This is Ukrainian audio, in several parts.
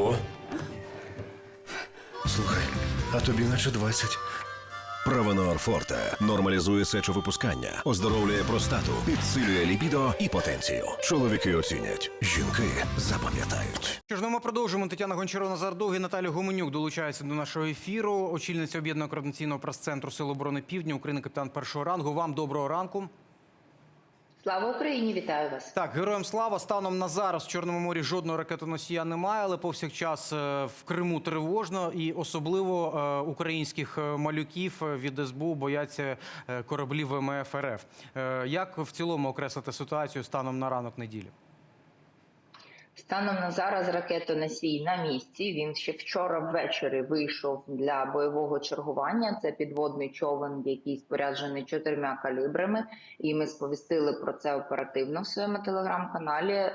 Ого. Слухай, а тобі наче 20. Правонор Форте нормалізує сечовипускання, оздоровлює простату, підсилює лібідо і потенцію. Чоловіки оцінять, жінки запам'ятають. Що ж, ну ми продовжуємо. Тетяна Гончарова Назар Довгий, Наталя Гуменюк долучається до нашого ефіру. Очільниця об'єднаного координаційного прес-центру Сил оборони Півдня, України, капітан першого рангу. Вам доброго ранку. Слава Україні! Вітаю вас. Так, героям слава. Станом на зараз в Чорному морі жодного ракетоносія немає, але повсякчас е, в Криму тривожно і особливо е, українських е, малюків від СБУ бояться кораблів ВМФ РФ. Як в цілому окреслити ситуацію станом на ранок неділі? Станом на зараз ракетоносій на місці. Він ще вчора ввечері вийшов для бойового чергування. Це підводний човен, який споряджений чотирма калібрами. І ми сповістили про це оперативно в своєму телеграм-каналі.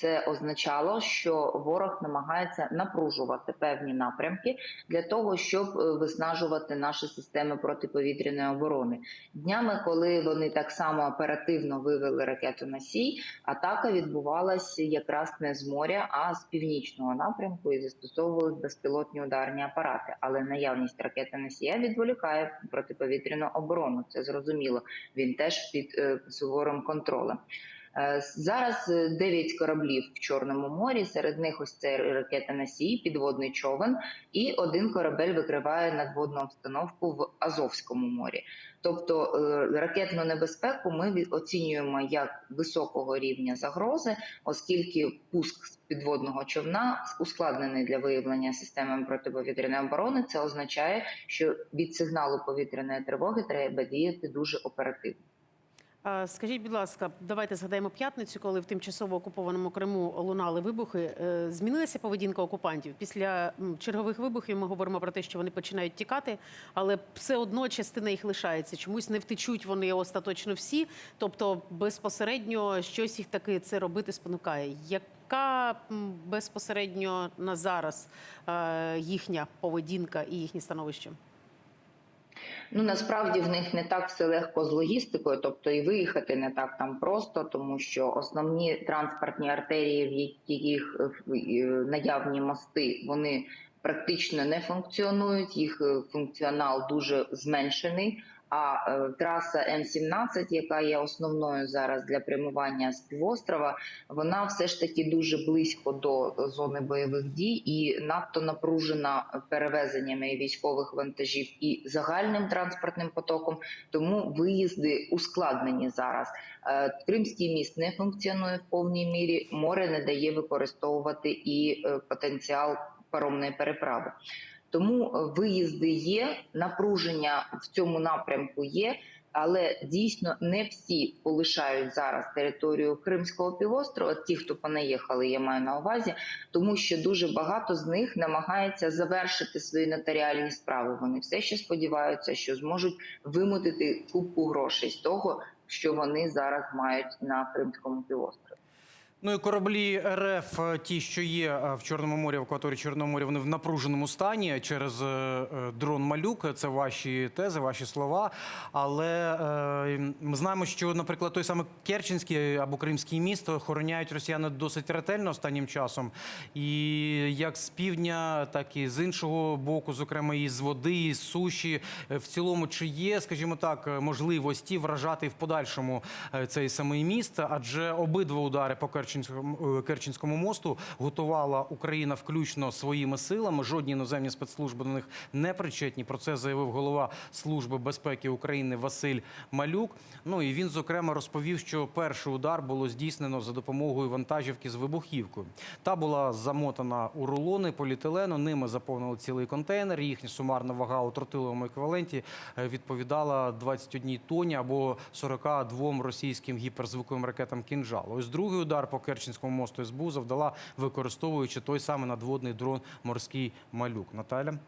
Це означало, що ворог намагається напружувати певні напрямки для того, щоб е, виснажувати наші системи протиповітряної оборони. Днями, коли вони так само оперативно вивели ракетоносій, атака відбувалася якраз не з моря, а з північного напрямку і застосовували безпілотні ударні апарати. Але наявність ракетоносія відволікає протиповітряну оборону. Це зрозуміло. Він теж під е, суворим контролем. Е, Зараз 9 кораблів в Чорному морі. Серед них ось цей ракетоносій, підводний човен, і один корабель викриває надводну обстановку в Азовському морі. Тобто е, ракетну небезпеку ми оцінюємо як високого рівня загрози, оскільки пуск з підводного човна ускладнений для виявлення системами протиповітряної оборони. Це означає, що від сигналу повітряної тривоги треба діяти дуже оперативно. Скажіть, будь ласка, давайте згадаємо п'ятницю, коли в тимчасово окупованому Криму лунали вибухи. Е, Змінилася поведінка окупантів після чергових вибухів. Ми говоримо про те, що вони починають тікати, але все одно частина їх лишається. Чомусь не втечуть вони остаточно всі. Тобто, безпосередньо щось їх таки це робити спонукає. Яка безпосередньо на зараз е, їхня поведінка і їхнє становище? Ну насправді в них не так все легко з логістикою, тобто і виїхати не так там просто, тому що основні транспортні артерії, в яких е, наявні мости, вони практично не функціонують. Їх е, функціонал дуже зменшений. А е, траса М17, яка є основною зараз для прямування з півострова, вона все ж таки дуже близько до зони бойових дій і надто напружена перевезеннями військових вантажів і загальним транспортним потоком. Тому виїзди ускладнені зараз. Е, Кримський міст не функціонує в повній мірі. Море не дає використовувати і е, потенціал паромної переправи. Тому е, виїзди є, напруження в цьому напрямку є, але дійсно не всі полишають зараз територію Кримського півострова. Ті, хто понаїхали, я маю на увазі, тому що дуже багато з них намагається завершити свої нотаріальні справи. Вони все ще сподіваються, що зможуть вимутити купу грошей з того, що вони зараз мають на Кримському півострові. Ну і кораблі РФ, е, ті, що є е, в Чорному морі, в акваторії Чорного моря, вони в напруженому стані через е, дрон Малюк. Це ваші тези, ваші слова. Але е, ми знаємо, що, наприклад, той самий Керченський або Кримський міст охороняють росіяни досить ретельно останнім часом. І як з півдня, так і з іншого боку, зокрема і з води, і з суші. В цілому, чи є, скажімо так, можливості вражати в подальшому цей самий міст? Адже обидва удари по Керченському, е, Керченському мосту готувала Україна включно своїми силами. Жодні іноземні спецслужби до них не причетні. Про це заявив голова Служби безпеки України Василь Малюк. Ну і він зокрема розповів, що перший удар було здійснено за допомогою вантажівки з вибухівкою. Та була замотана у рулони поліетилену. Ними заповнили цілий контейнер. Їхня сумарна вага у тротиловому еквіваленті е, відповідала 21 тонні або 42 російським гіперзвуковим ракетам «Кінжал». Ось другий удар по Керченському мосту СБУ завдала, використовуючи той самий надводний дрон морський малюк. Наталя.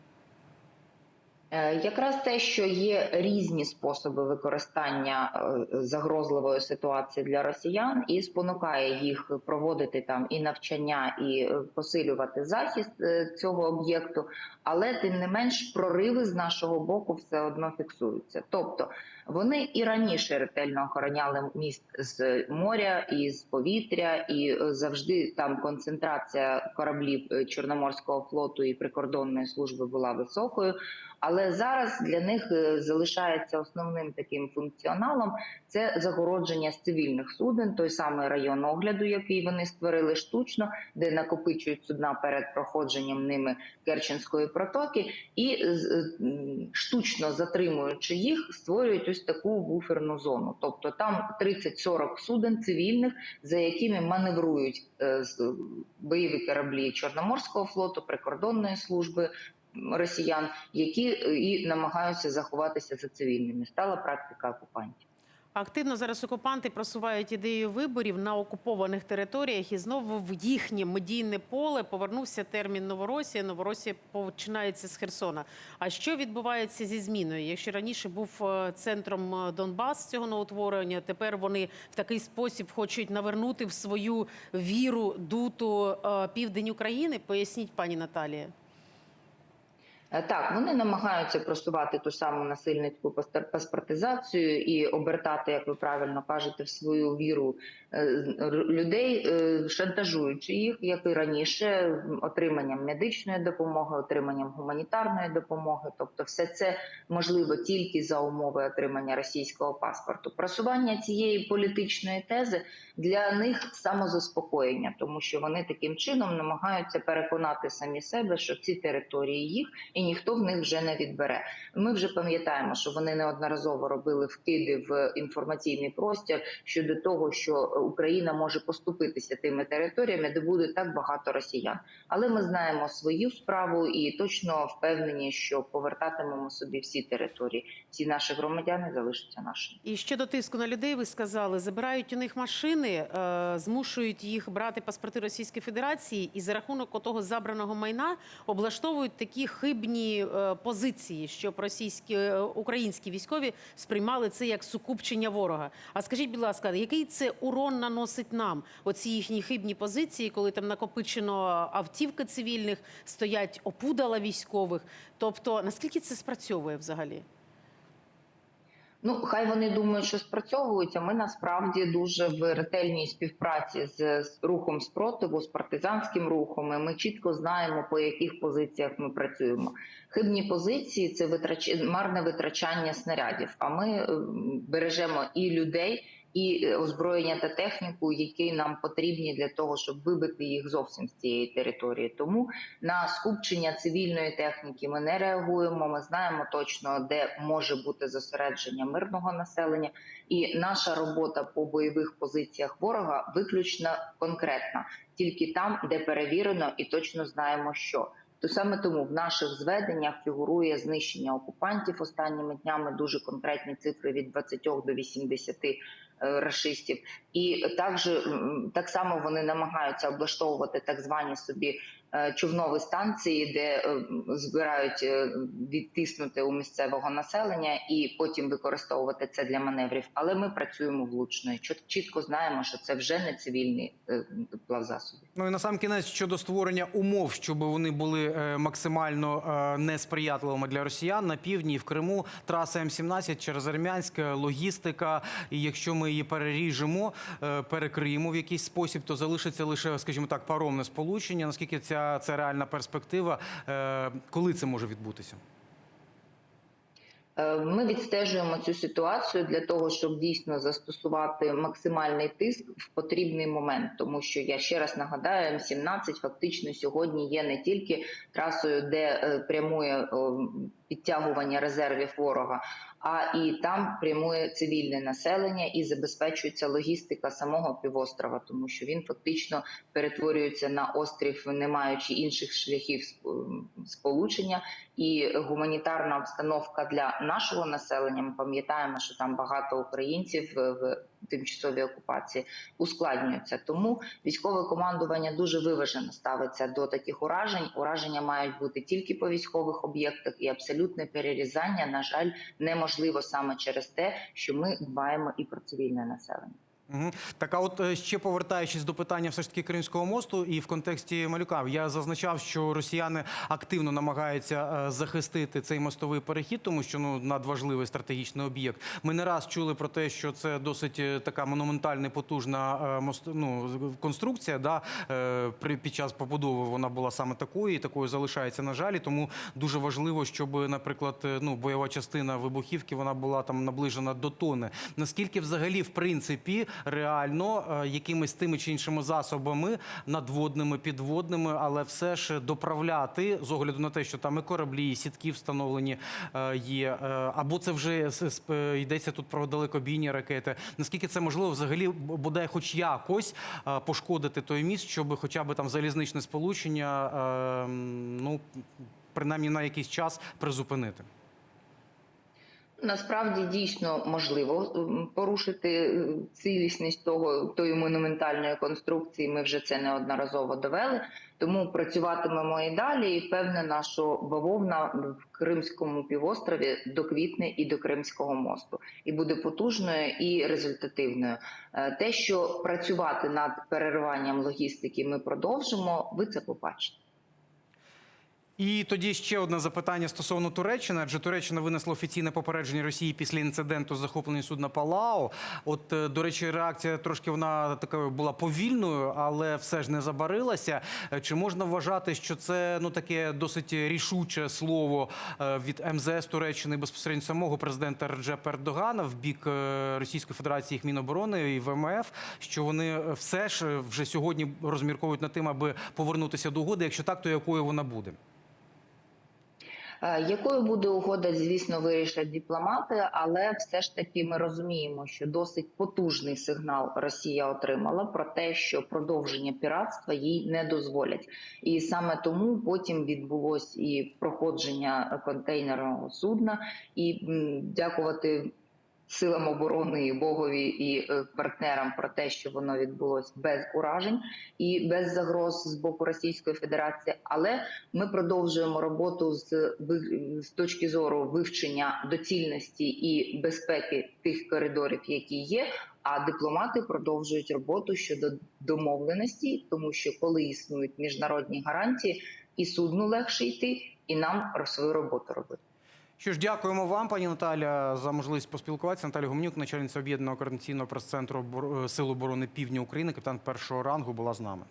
Е, Якраз те, що є різні способи використання е, загрозливої ситуації для росіян, і спонукає їх проводити там і навчання, і е, посилювати захист цього об'єкту, але тим не менш прориви з нашого боку все одно фіксуються. Тобто Вони і раніше ретельно охороняли міст з моря і з повітря, і е, завжди там концентрація кораблів е, Чорноморського флоту і прикордонної служби була високою. Але зараз для них е, залишається основним таким функціоналом це загородження з цивільних суден, той самий район огляду, який вони створили штучно, де накопичують судна перед проходженням ними Керченської протоки, і штучно затримуючи їх, створюють ось таку буферну зону. Тобто там 30-40 суден цивільних, за якими маневрують е, бойові кораблі Чорноморського флоту, прикордонної служби. Росіян, які е, і намагаються заховатися за цивільними, стала практика окупантів. Активно зараз окупанти просувають ідею виборів на окупованих територіях, і знову в їхнє медійне поле повернувся термін Новоросія. Новоросія починається з Херсона. А що відбувається зі зміною? Якщо раніше був е, центром е, Донбас цього новотворення, тепер вони в такий спосіб хочуть навернути в свою віру дуту е, південь України. Поясніть, пані Наталія. Е, Так, вони намагаються просувати ту саму насильницьку паспортизацію і обертати, як ви правильно кажете, в свою віру людей, е, шантажуючи їх, як і раніше, отриманням медичної допомоги, отриманням гуманітарної допомоги. Тобто, все це можливо тільки за умови отримання російського паспорту. Просування цієї політичної тези для них самозаспокоєння, тому що вони таким чином намагаються переконати самі себе, що ці території їх і ніхто в них вже не відбере. Ми вже пам'ятаємо, що вони неодноразово робили вкиди в інформаційний простір щодо того, що Україна може поступитися тими територіями, де буде так багато росіян. Але ми знаємо свою справу і точно впевнені, що повертатимемо собі всі території. Всі наші громадяни залишаться нашими. І щодо тиску на людей, ви сказали, забирають у них машини, е, змушують їх брати паспорти Російської Федерації, і за рахунок того забраного майна облаштовують такі хибні е, позиції, щоб російські е, українські військові сприймали це як сукупчення ворога. А скажіть, будь ласка, який це урон наносить нам? Оці їхні хибні позиції, коли там накопичено автівки цивільних, стоять опудала військових. Тобто, наскільки це спрацьовує взагалі? Ну, хай вони думають, що спрацьовують, а Ми насправді дуже в ретельній співпраці з, з рухом спротиву, з партизанським рухом. і Ми чітко знаємо, по яких позиціях ми працюємо. Хибні позиції це витрач... марне витрачання снарядів. А ми е, бережемо і людей, і е, озброєння та техніку, які нам потрібні для того, щоб вибити їх зовсім з цієї території. Тому на скупчення цивільної техніки ми не реагуємо. Ми знаємо точно, де може бути зосередження мирного населення, і наша робота по бойових позиціях ворога виключно конкретна, тільки там, де перевірено, і точно знаємо, що. То саме тому в наших зведеннях фігурує знищення окупантів останніми днями дуже конкретні цифри від 20 до 80 е, рашистів, і також так само вони намагаються облаштовувати так звані собі човнові станції, де е, збирають е, відтиснути у місцевого населення і потім використовувати це для маневрів. Але ми працюємо влучно чітко знаємо, що це вже не цивільні е, плавзасоби. Ну і на сам кінець щодо створення умов, щоб вони були е, максимально е, несприятливими для росіян на півдні і в Криму. Траса М17 через Армянськ, е, логістика. І якщо ми її переріжемо, е, перекриємо в якийсь спосіб, то залишиться лише, скажімо так, паромне сполучення. Наскільки ця це реальна перспектива? Е, Коли це може відбутися? Е, Ми відстежуємо цю ситуацію для того, щоб дійсно застосувати максимальний тиск в потрібний момент, тому що я ще раз нагадаю, М17 фактично сьогодні є не тільки трасою, де е, прямує підтягування резервів ворога, а і там прямує цивільне населення і забезпечується логістика самого півострова, тому що він фактично перетворюється на острів, не маючи інших шляхів сп- сполучення і гуманітарна обстановка для нашого населення. Ми пам'ятаємо, що там багато українців в- в тимчасовій окупації ускладнюється. Тому військове командування дуже виважено ставиться до таких уражень. Ураження мають бути тільки по військових об'єктах, і абсолютне перерізання, на жаль, неможливо саме через те, що ми дбаємо і про цивільне населення. Мгм. Так, а от е, ще повертаючись до питання все ж таки Кримського мосту і в контексті малюка, я зазначав, що росіяни активно намагаються е, захистити цей мостовий перехід, тому що ну надважливий стратегічний об'єкт. Ми не раз чули про те, що це досить е, така монументальна, потужна мост, ну, конструкція. Да? При під час побудови вона була саме такою, і такою залишається на жаль. Тому дуже важливо, щоб, наприклад, ну бойова частина вибухівки вона була там наближена до тони. Наскільки взагалі, в принципі, реально е, якимись тими чи іншими засобами надводними, підводними, але все ж доправляти з огляду на те, що там і кораблі, і сітки встановлені е, є, е, або це вже йдеться тут про далекобійні ракети. Наскільки це можливо взагалі б- бодай хоч якось пошкодити той міст, щоб хоча б там залізничне сполучення, ну принаймні на якийсь час призупинити? Насправді дійсно можливо порушити е, цілісність того тої монументальної конструкції. Ми вже це неодноразово довели. Тому працюватимемо і далі. І впевнена, що бавовна в Кримському півострові доквітне і до Кримського мосту, і буде потужною і результативною. Е, Те, що працювати над перериванням логістики, ми продовжимо. Ви це побачите. І тоді ще одне запитання стосовно Туреччини, адже Туреччина винесла офіційне попередження Росії після інциденту з захопленням судна Палао. От, е, до речі, реакція трошки вона такою була повільною, але все ж не забарилася. Е, Чи можна вважати, що це ну таке досить рішуче слово е, від МЗС Туреччини безпосередньо самого президента Реджепа Ердогана в бік Російської Федерації їх Міноборони і ВМФ, що вони все ж вже сьогодні розмірковують над тим, аби повернутися до угоди. Якщо так, то якою вона буде? Е, Якою буде угода, звісно, вирішать дипломати, але все ж таки ми розуміємо, що досить потужний сигнал Росія отримала про те, що продовження піратства їй не дозволять, і саме тому потім відбулось і проходження контейнерного судна, і дякувати. Силам оборони і Богові і е, партнерам про те, що воно відбулось без уражень і без загроз з боку Російської Федерації, але ми продовжуємо роботу з з точки зору вивчення доцільності і безпеки тих коридорів, які є. А дипломати продовжують роботу щодо домовленості, тому що коли існують міжнародні гарантії, і судну легше йти, і нам свою роботу робити. Що ж, дякуємо вам, пані Наталя, за можливість поспілкуватися. Наталя Гумнюк, начальниця об'єднаного координаційного прес-центру Обор- Сил оборони Півдня України, капітан першого рангу, була з нами.